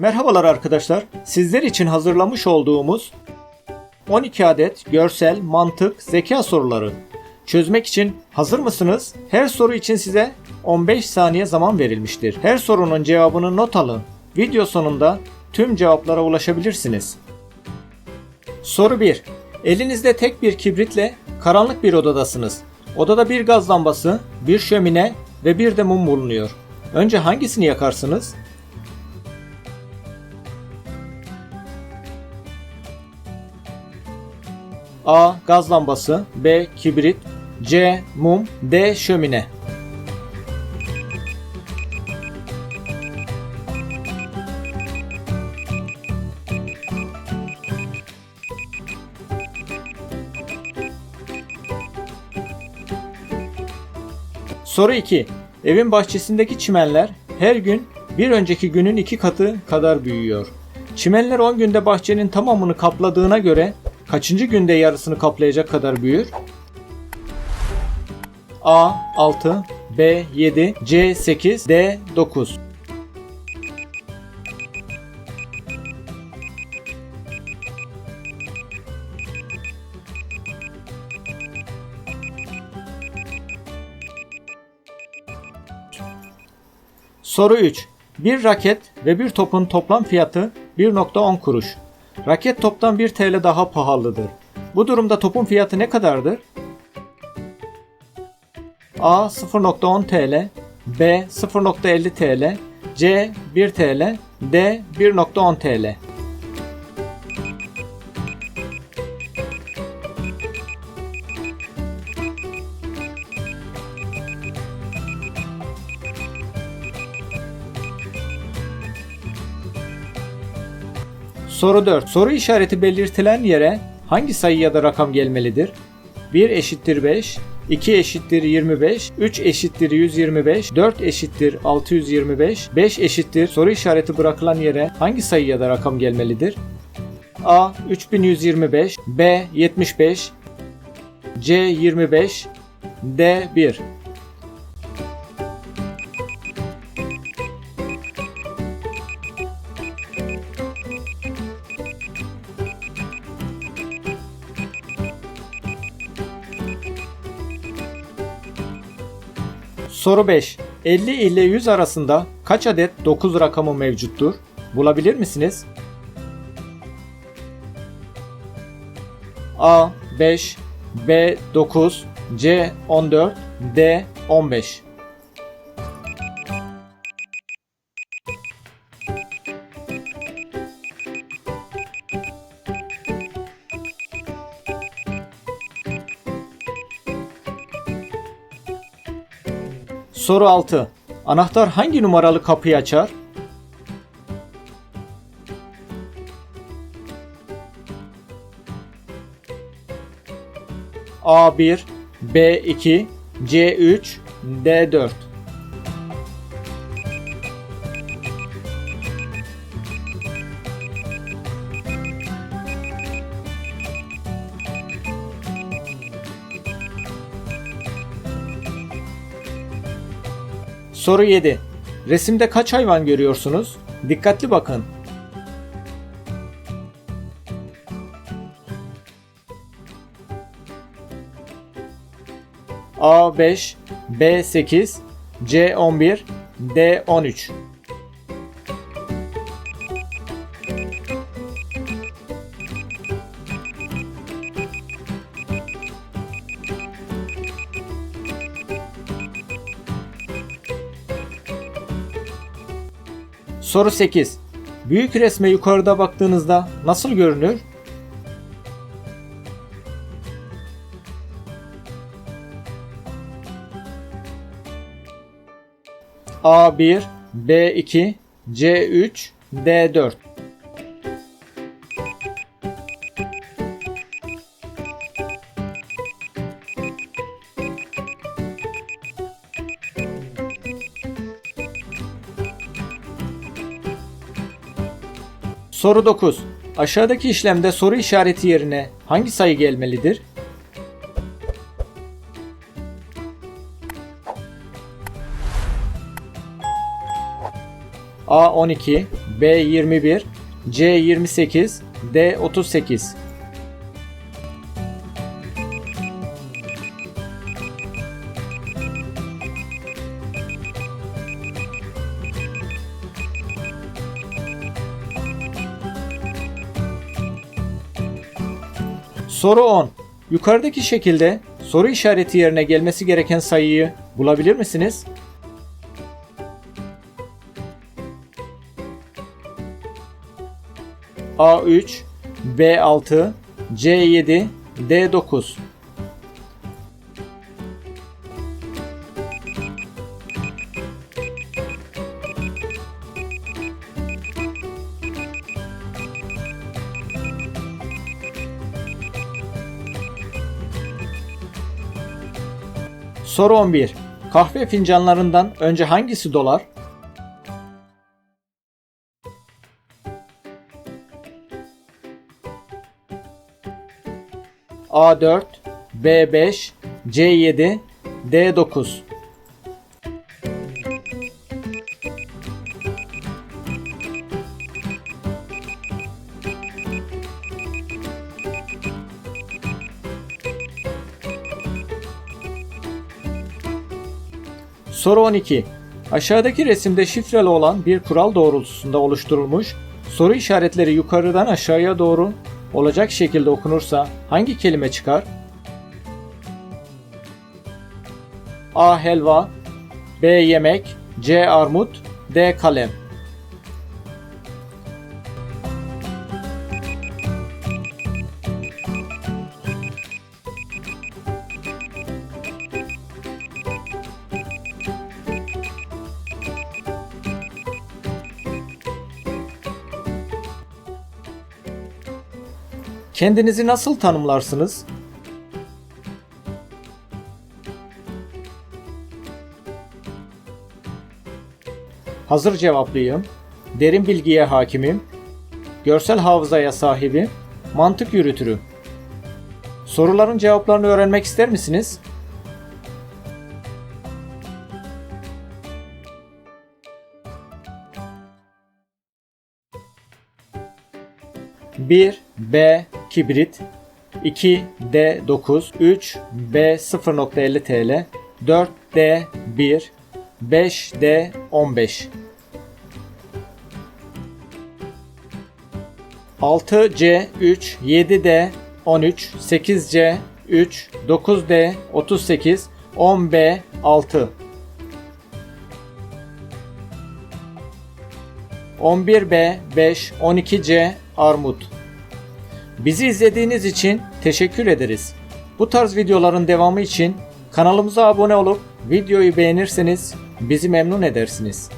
Merhabalar arkadaşlar. Sizler için hazırlamış olduğumuz 12 adet görsel, mantık, zeka soruları. Çözmek için hazır mısınız? Her soru için size 15 saniye zaman verilmiştir. Her sorunun cevabını not alın. Video sonunda tüm cevaplara ulaşabilirsiniz. Soru 1. Elinizde tek bir kibritle karanlık bir odadasınız. Odada bir gaz lambası, bir şömine ve bir de mum bulunuyor. Önce hangisini yakarsınız? A. Gaz lambası B. Kibrit C. Mum D. Şömine Soru 2. Evin bahçesindeki çimenler her gün bir önceki günün iki katı kadar büyüyor. Çimenler 10 günde bahçenin tamamını kapladığına göre kaçıncı günde yarısını kaplayacak kadar büyür? A 6, B 7, C 8, D 9. Soru 3. Bir raket ve bir topun toplam fiyatı 1.10 kuruş. Raket toptan 1 TL daha pahalıdır. Bu durumda topun fiyatı ne kadardır? A 0.10 TL, B 0.50 TL, C 1 TL, D 1.10 TL. Soru 4. Soru işareti belirtilen yere hangi sayı ya da rakam gelmelidir? 1 eşittir 5, 2 eşittir 25, 3 eşittir 125, 4 eşittir 625, 5 eşittir soru işareti bırakılan yere hangi sayı ya da rakam gelmelidir? A 3125, B 75, C 25, D 1. Soru 5. 50 ile 100 arasında kaç adet 9 rakamı mevcuttur? Bulabilir misiniz? A 5, B 9, C 14, D 15. Soru 6. Anahtar hangi numaralı kapıyı açar? A1, B2, C3, D4. Soru 7. Resimde kaç hayvan görüyorsunuz? Dikkatli bakın. A5, B8, C11, D13. Soru 8. Büyük resme yukarıda baktığınızda nasıl görünür? A1, B2, C3, D4. Soru 9. Aşağıdaki işlemde soru işareti yerine hangi sayı gelmelidir? A12, B21, C28, D38. Soru 10. Yukarıdaki şekilde soru işareti yerine gelmesi gereken sayıyı bulabilir misiniz? A3, B6, C7, D9. Soru 11. Kahve fincanlarından önce hangisi dolar? A4, B5, C7, D9. Soru 12. Aşağıdaki resimde şifreli olan bir kural doğrultusunda oluşturulmuş soru işaretleri yukarıdan aşağıya doğru olacak şekilde okunursa hangi kelime çıkar? A. Helva B. Yemek C. Armut D. Kalem Kendinizi nasıl tanımlarsınız? Hazır cevaplıyım. Derin bilgiye hakimim. Görsel hafızaya sahibim. Mantık yürütürüm. Soruların cevaplarını öğrenmek ister misiniz? Bir B kibrit 2 D 9 3 B 0.50 TL 4 D 1 5 D 15 6 C 3 7 D 13 8 C 3 9 D 38 10 B 6 11 B 5 12 C Armut Bizi izlediğiniz için teşekkür ederiz. Bu tarz videoların devamı için kanalımıza abone olup videoyu beğenirseniz bizi memnun edersiniz.